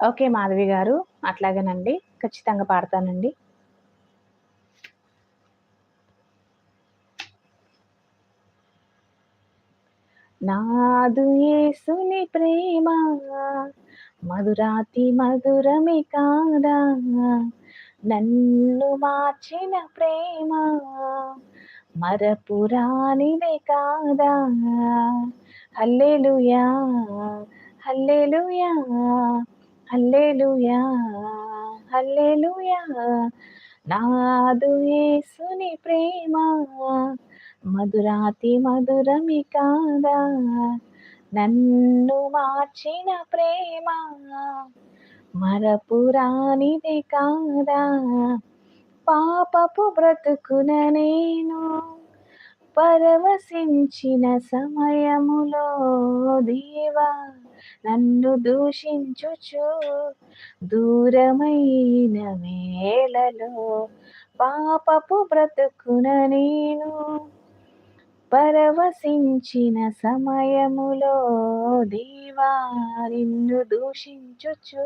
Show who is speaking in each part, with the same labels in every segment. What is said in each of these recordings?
Speaker 1: Okay Madhavi గారు అట్లాగేనండి. ఖచ్చితంగా పాడతానండి. నాదు యేసుని ప్రేమ మధురాతి మధురమి కాదా? నన్ను మార్చిన ప్రేమ మరపురానిదే కాదా? హల్లెలూయా హల్లెలూయా. హల్లెలూయా హల్లెలూయా. నాదు యేసుని ప్రేమ మధురాతి మధురమి కాదా? నన్ను మార్చిన ప్రేమ మరపురానిదే కాదా? పాపపు బ్రతుకున నేను పరవశించిన సమయములో దేవా. నన్ను దూషించుచు దూరమైన వేళలో పాపపు బ్రతుకున నేను పరవశించిన సమయములో దేవా నిన్ను దూషించుచు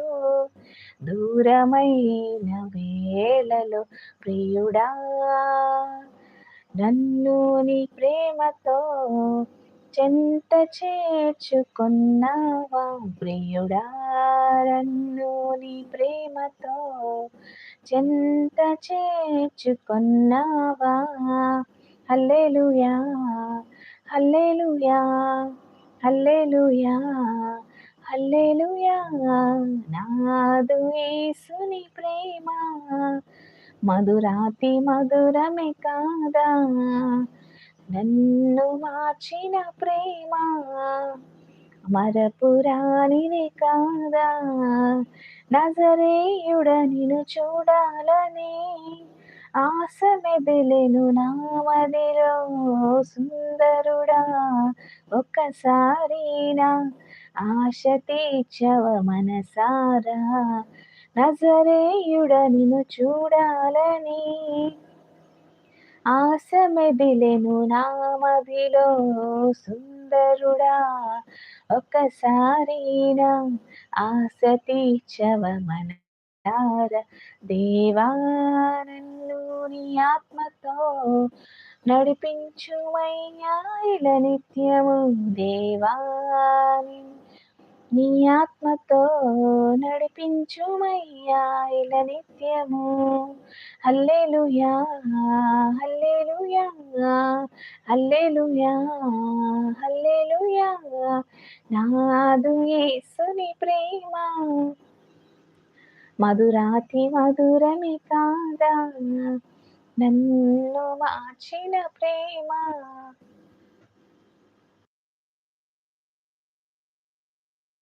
Speaker 1: దూరమైన వేళలో ప్రియుడా నన్ను నీ ప్రేమతో చెంత చేర్చుకున్నావా? ప్రియుడా నన్ను నీ ప్రేమతో చెంత చేర్చుకున్నావా? హల్లెలూయా హల్లెలూయా హల్లెలూయా హల్లెలూయా. నాదు యేసుని ప్రేమ మధురాతి మధురమే కాదా? నన్ను మా దాచిన ప్రేమ. మరపురానిది కాదా? నజరేయుడ నిన్ను చూడాలని ఆశ మెదిలెను నా మదిలో. సుందరుడా ఒక్కసారి నా ఆశ తీర్చవ మనసారా? నజరేయుడ నిన్ను చూడాలని ఆశ మెదిలెను నా సుందరుడా ఒకసారి నా ఆశ తీర్చవ మన దేవా నన్ను నీ ఆత్మతో నడిపించుమయ్యా ఇలా నిత్యము. దేవా నీ ఆత్మతో నడిపించుమయ్యా ఇలా నిత్యము. హల్లెలూయా హల్లెలూయా హల్లెలూయా హల్లెలూయా. నాదు యేసుని ప్రేమ. మధురాతి మధురమి కాదా. నన్ను మార్చిన ప్రేమ.